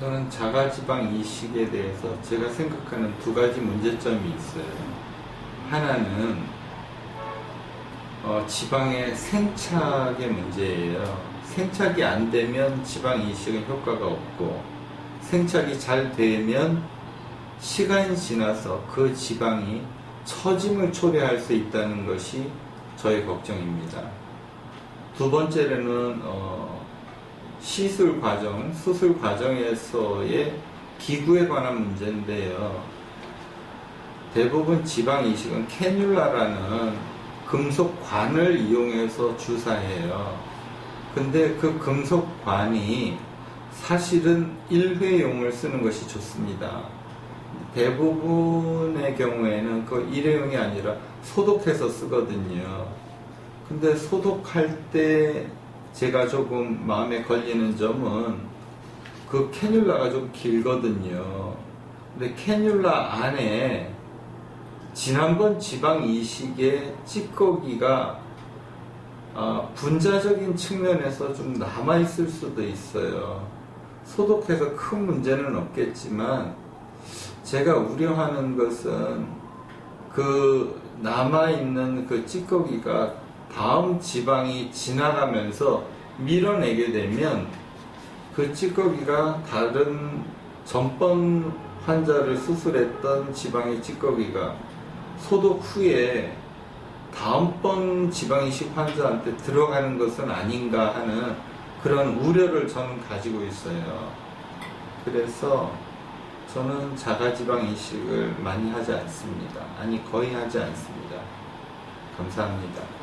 저는 자가지방 이식에 대해서 제가 생각하는 두 가지 문제점이 있어요. 하나는 어, 지방의 생착의 문제예요. 생착이 안 되면 지방 이식은 효과가 없고 생착이 잘 되면 시간이 지나서 그 지방이 처짐을 초래할 수 있다는 것이 저의 걱정입니다. 두 번째로는 어, 시술 과정, 수술 과정에서의 기구에 관한 문제인데요. 대부분 지방 이식은 캐뉼라라는 금속관을 이용해서 주사해요. 근데 그 금속관이 사실은 일회용을 쓰는 것이 좋습니다. 대부분의 경우에는 그 일회용이 아니라 소독해서 쓰거든요. 근데 소독할 때 제가 조금 마음에 걸리는 점은 그 캐뉼라가 좀 길거든요. 근데 캐뉼라 안에 지난번 지방 이식의 찌꺼기가 아, 분자적인 측면에서 좀 남아있을 수도 있어요. 소독해서 큰 문제는 없겠지만, 제가 우려하는 것은 그 남아있는 그 찌꺼기가 다음 지방이 지나가면서 밀어내게 되면 그 찌꺼기가 다른 전번 환자를 수술했던 지방의 찌꺼기가 소독 후에 다음번 지방이식 환자한테 들어가는 것은 아닌가 하는 그런 우려를 저는 가지고 있어요. 그래서 저는 자가지방 이식을 많이 하지 않습니다. 아니, 거의 하지 않습니다. 감사합니다.